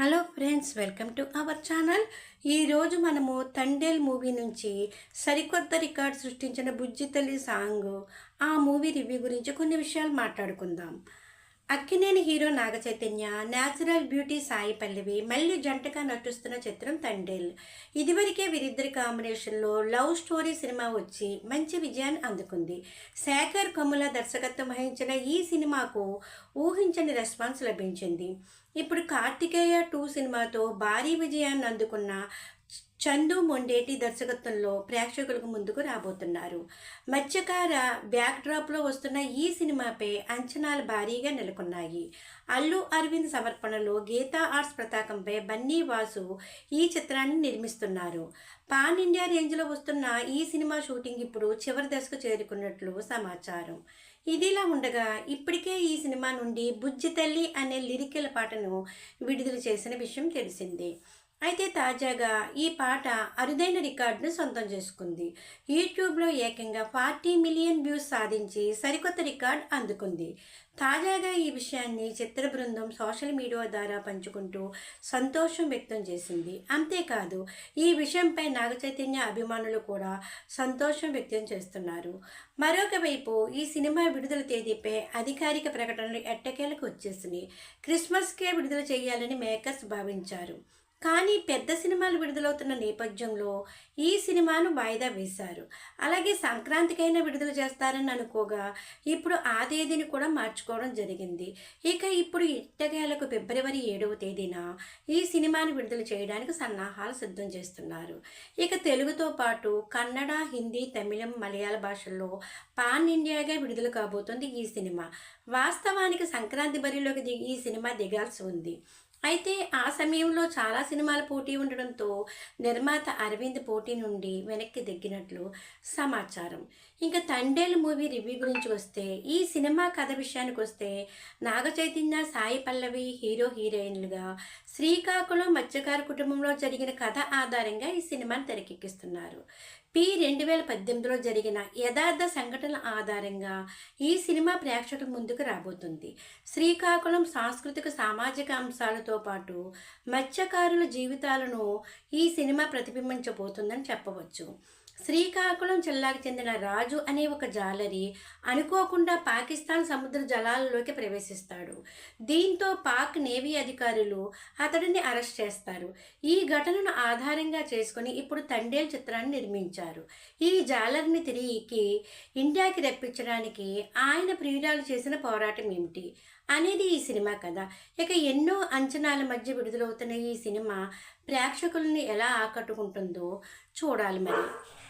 Hello friends welcome to our channel. ఈరోజు మనము Thandel movie నుంచి సరికొత్త రికార్డ్ సృష్టించిన బుజ్జి తల్లి సాంగ్ ఆ మూవీ రివ్యూ గురించి కొన్ని విషయాలు మాట్లాడుకుందాం. Akkineni hero Naga Chaitanya natural beauty Sai Pallavi మళ్ళీ జంటగా నటిస్తున్న చిత్రం తండేల్. ఇదివరకే వీరిద్దరి కాంబినేషన్లో లవ్ స్టోరీ సినిమా వచ్చి మంచి విజయాన్ని అందుకుంది. శేఖర్ కమ్ముల దర్శకత్వం వహించిన ఈ సినిమాకు ఊహించని రెస్పాన్స్ లభించింది. ఇప్పుడు కార్తికేయ టూ సినిమాతో భారీ విజయాన్ని అందుకున్న చందు మొండేటి దర్శకత్వంలో ప్రేక్షకులకు ముందుకు రాబోతున్నారు. మత్స్యకార బ్యాక్ డ్రాప్లో వస్తున్న ఈ సినిమాపై అంచనాలు భారీగా నెలకొన్నాయి. అల్లు అరవింద్ సమర్పణలో గీతా ఆర్ట్స్ పతాకంపై బన్నీ వాసు ఈ చిత్రాన్ని నిర్మిస్తున్నారు. పాన్ ఇండియా రేంజ్లో వస్తున్న ఈ సినిమా షూటింగ్ ఇప్పుడు చివరి దశకు చేరుకున్నట్లు సమాచారం. ఇదిలా ఉండగా ఇప్పటికే ఈ సినిమా నుండి బుజ్జి తల్లి అనే లిరికల్ పాటను విడుదల చేసిన విషయం తెలిసిందే. అయితే తాజాగా ఈ పాట అరుదైన రికార్డును సొంతం చేసుకుంది. యూట్యూబ్లో ఏకంగా ఫార్టీ మిలియన్ వ్యూస్ సాధించి సరికొత్త రికార్డ్ అందుకుంది. తాజాగా ఈ విషయాన్ని చిత్ర బృందం సోషల్ మీడియా ద్వారా పంచుకుంటూ సంతోషం వ్యక్తం చేసింది. అంతేకాదు ఈ విషయంపై నాగ చైతన్య అభిమానులు కూడా సంతోషం వ్యక్తం చేస్తున్నారు. మరొక వైపు ఈ సినిమా విడుదల తేదీపై అధికారిక ప్రకటనలు ఎట్టకేలకు వచ్చేసినాయి. క్రిస్మస్కే విడుదల చేయాలని మేకర్స్ భావించారు. కానీ పెద్ద సినిమాలు విడుదలవుతున్న నేపథ్యంలో ఈ సినిమాను వాయిదా వేశారు. అలాగే సంక్రాంతికైనా విడుదల చేస్తారని అనుకోగా ఇప్పుడు ఆ తేదీని కూడా మార్చుకోవడం జరిగింది. ఇక ఇప్పుడు ఇట్టగేలకు ఫిబ్రవరి ఏడవ తేదీన ఈ సినిమాను విడుదల చేయడానికి సన్నాహాలు సిద్ధం చేస్తున్నారు. ఇక తెలుగుతో పాటు కన్నడ హిందీ తమిళం మలయాళ భాషల్లో పాన్ ఇండియాగా విడుదల కాబోతుంది ఈ సినిమా. వాస్తవానికి సంక్రాంతి బరిలోకి దిగి ఈ సినిమా దిగాల్సి ఉంది. అయితే ఆ సమయంలో చాలా సినిమాల పోటీ ఉండడంతో నిర్మాత అరవింద్ పోటీ నుండి వెనక్కి దగ్గినట్లు సమాచారం. ఇంకా తండేల్ మూవీ రివ్యూ గురించి వస్తే ఈ సినిమా కథ విషయానికి వస్తే నాగ చైతన్య సాయి పల్లవి హీరో హీరోయిన్లుగా శ్రీకాకుళం మత్స్యకారు కుటుంబంలో జరిగిన కథ ఆధారంగా ఈ సినిమాను తెరకెక్కిస్తున్నారు. పి రెండు వేల పద్దెనిమిదిలో జరిగిన యథార్థ సంఘటనల ఆధారంగా ఈ సినిమా ప్రేక్షకుల ముందుకు రాబోతుంది. శ్రీకాకుళం సాంస్కృతిక సామాజిక అంశాలతో పాటు మత్స్యకారుల జీవితాలను ఈ సినిమా ప్రతిబింబించబోతుందని చెప్పవచ్చు. శ్రీకాకుళం జిల్లాకు చెందిన రాజు అనే ఒక జాలరి అనుకోకుండా పాకిస్తాన్ సముద్ర జలాలలోకి ప్రవేశిస్తాడు. దీంతో పాక్ నేవీ అధికారులు అతడిని అరెస్ట్ చేస్తారు. ఈ ఘటనను ఆధారంగా చేసుకుని ఇప్పుడు తండేల్ చిత్రాన్ని నిర్మించారు. ఈ జాలర్ని తిరిగి ఇండియాకి రప్పించడానికి ఆయన ప్రియురాలు చేసిన పోరాటం ఏమిటి అనేది ఈ సినిమా కథ. ఇక ఎన్నో అంచనాల మధ్య విడుదలవుతున్న ఈ సినిమా ప్రేక్షకుల్ని ఎలా ఆకట్టుకుంటుందో చూడాలి మరి.